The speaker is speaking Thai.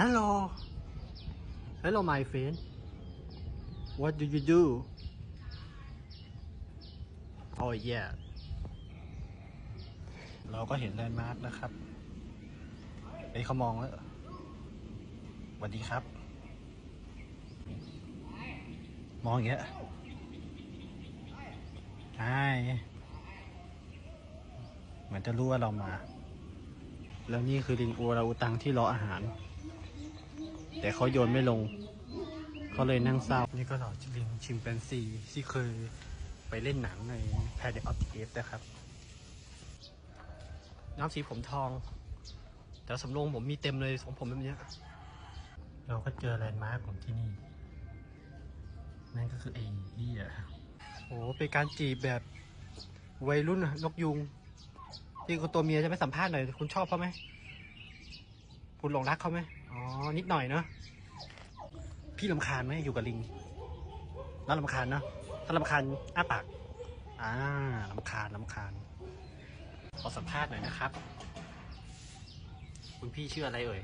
Hello Hello my friend What do you do Oh yeah เราก็เห็นแลนด์มาร์กนะครับเอ้ยเขามองแล้วสวัสดีครับ มองอย่างเงี้ยใช่เหมือนจะรู้ว่าเรามา แล้วนี่คือลิงอูราอูตังที่รออาหาร แต่เขาโยนไม่ลง เขาเลยนั่งเศร้า นี่ก็เหล่าลิงชิมแปนซีที่เคยไปเล่นหนังในแพดเดออฟเอฟนะครับ น้ำสีผมทอง แต่สำโรงผมมีเต็มเลยของผมแบบเนี้ยเราก็เจอแลนด์มาร์คของที่นี่ นั่นก็คือไอ้เหี้ยโอ้เป็นการจีบแบบวัยรุ่นอะนกยุงที่คุณตัวเมียจะไม่สัมภาษณ์หน่อย คุณชอบเขาไหม คุณหลงรักเขาไหม อ๋อ นิดหน่อยเนาะ พี่ลำคาญไหมอยู่กับลิงน่าลำคาญเนาะ ถ้าลำคาญอ้าปาก อ่าลำคาญลำคาญ ขอสัมภาษณ์หน่อยนะครับ คุณพี่ชื่ออะไรเอ่ย